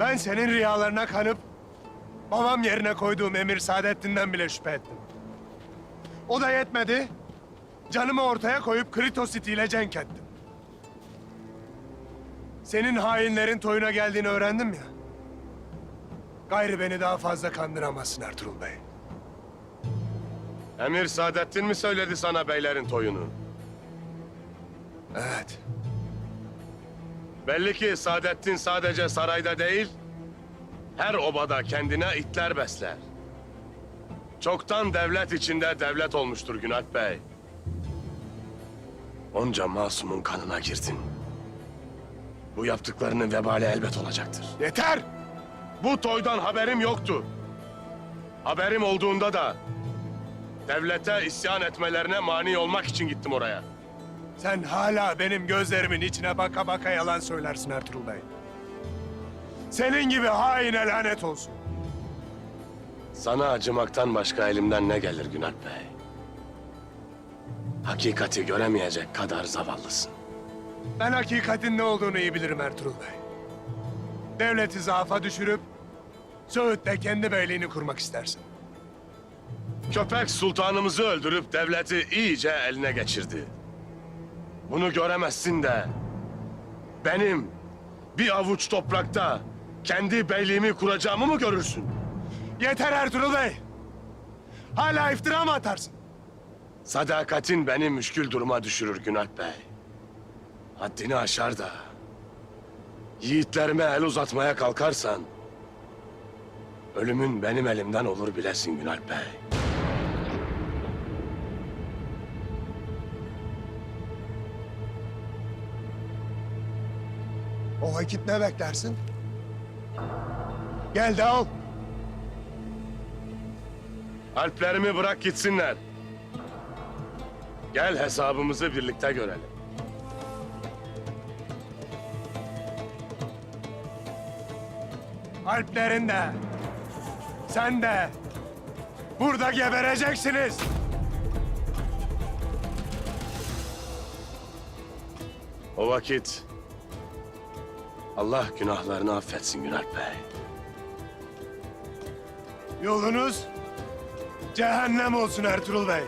Ben senin rüyalarına kanıp babam yerine koyduğum Emir Saadettin'den bile şüphe ettim. O da yetmedi. Canımı ortaya koyup Krito City ile cenk ettim. Senin hainlerin toyuna geldiğini öğrendim ya. Gayrı beni daha fazla kandıramazsın Ertuğrul Bey. Emir Saadettin mi söyledi sana beylerin toyunu? Evet. Belli ki Saadettin sadece sarayda değil, her obada kendine itler besler. Çoktan devlet içinde devlet olmuştur Günalp Bey. Onca masumun kanına girdin. Bu yaptıklarının vebali elbet olacaktır. Yeter! Bu toydan haberim yoktu. Haberim olduğunda da devlete isyan etmelerine mani olmak için gittim oraya. Sen hala benim gözlerimin içine baka baka yalan söylersin Ertuğrul Bey. Senin gibi haine lanet olsun. Sana acımaktan başka elimden ne gelir Günalp Bey? Hakikati göremeyecek kadar zavallısın. Ben hakikatin ne olduğunu iyi bilirim Ertuğrul Bey. Devleti zaafa düşürüp Söğüt'te kendi beyliğini kurmak istersin. Köpek sultanımızı öldürüp devleti iyice eline geçirdi. Bunu göremezsin de benim bir avuç toprakta kendi beyliğimi kuracağımı mı görürsün? Yeter Ertuğrul Bey. Hala iftira mı atarsın? Sadakatin beni müşkül duruma düşürür Günalp Bey. Haddini aşar da yiğitlerime el uzatmaya kalkarsan ölümün benim elimden olur bilesin Günalp Bey. O vakit ne beklersin? Gel de al. Alplerimi bırak gitsinler. Gel hesabımızı birlikte görelim. Alplerin de. Sen de. Burada gebereceksiniz. O vakit Allah günahlarını affetsin Günalp Bey. Yolunuz cehennem olsun Ertuğrul Bey.